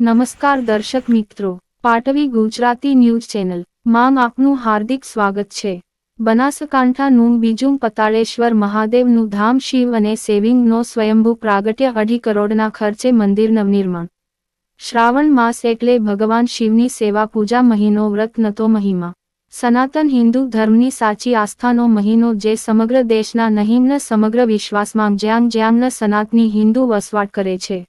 નમસ્કાર દર્શક મિત્રો, પાટવી ગુજરાતી ન્યૂઝ ચેનલ. માં આપનું હાર્દિક સ્વાગત છે. બનાસકાંઠાનું બીજું પતાળેશ્વર મહાદેવનું ધામ શિવ અને સેવિંગનો સ્વયંભૂ પ્રાગટ્ય અઢી કરોડના ખર્ચે મંદિર નવનિર્માણ. શ્રાવણ માસ એટલે ભગવાન શિવની સેવા પૂજા મહિનો વ્રત નતો મહિમા. સનાતન હિન્દુ ધર્મની સાચી આસ્થાનો મહિનો જે સમગ્ર દેશના નહીં સમગ્ર વિશ્વાસમાં જ્યાં જ્યાં સનાતની હિન્દુ વસવાટ કરે છે.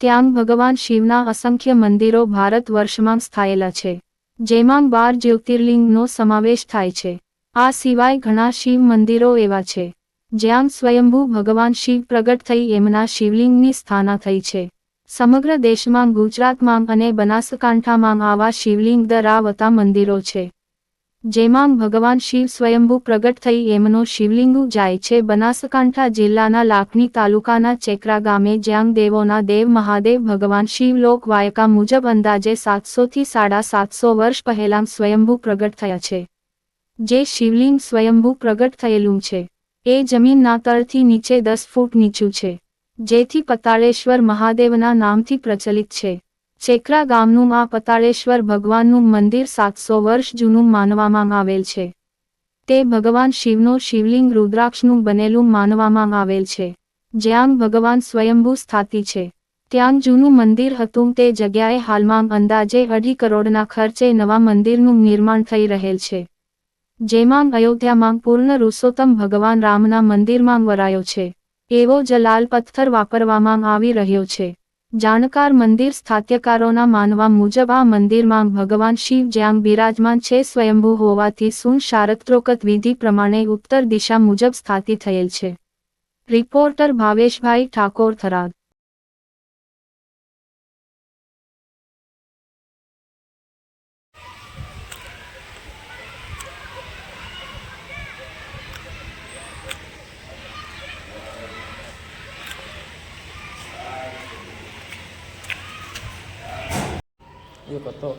ત્યાં ભગવાન શિવના અસંખ્ય મંદિરો ભારત વર્ષમાં સ્થાયેલા છે, જેમાં બાર જ્યોતિર્લિંગનો સમાવેશ થાય છે. આ સિવાય ઘણા શિવ મંદિરો એવા છે, જ્યાં સ્વયંભૂ ભગવાન શિવ પ્રગટ થઈ એમના શિવલિંગની સ્થાના થઈ છે. સમગ્ર દેશમાં ગુજરાતમાં અને બનાસકાંઠામાં આવા શિવલિંગ ધરાવતા મંદિરો છે. જેમાં ભગવાન શિવ સ્વયંભૂ પ્રગટ થઈ એમનો શિવલિંગુ જાય છે બનાસકાંઠા જિલ્લાના લાખણી તાલુકાના ચેકરા ગામે જ્યાં દેવોના દેવ મહાદેવ ભગવાન શિવ લોક વાયકા મુજબ અંદાજે સાતસોથી સાડા સાતસો વર્ષ પહેલાં સ્વયંભૂ પ્રગટ થયા છે. જે શિવલિંગ સ્વયંભૂ પ્રગટ થયેલું છે. એ જમીનના તળથી નીચે દસ ફૂટ નીચું છે. જેથી પતાળેશ્વર મહાદેવના નામથી પ્રચલિત છે. ચેકરા ગામનું આ પતાળેશ્વર ભગવાનનું મંદિર સાતસો વર્ષ જૂનું માનવામાં આવેલ છે. તે ભગવાન શિવનો શિવલિંગ રુદ્રાક્ષનું બનેલું માનવામાં આવેલ છે. જ્યાં ભગવાન સ્વયંભૂ સ્થાતી છે. ત્યાં જૂનું મંદિર હતું તે જગ્યાએ હાલમાં અંદાજે અઢી કરોડના ખર્ચે નવા મંદિરનું નિર્માણ થઈ રહેલ છે. જેમાં અયોધ્યામાં પૂર્ણ રૂસોત્તમ ભગવાન રામના મંદિરમાં વરાયો છે. એવો જલાલ પથ્થર વાપરવામાં આવી રહ્યો છે. જાણકાર મંદિર સ્થાત્યકારોના માનવા મુજબ આ મંદિરમાં ભગવાન શિવ જ્યાં બિરાજમાન છે સ્વયંભૂ હોવાથી સુન શારત્રોકત વિધિ પ્રમાણે ઉત્તર દિશા મુજબ સ્થાપિત થયેલ છે. રિપોર્ટર ભાવેશભાઈ ઠાકોર થરાદ એક હતો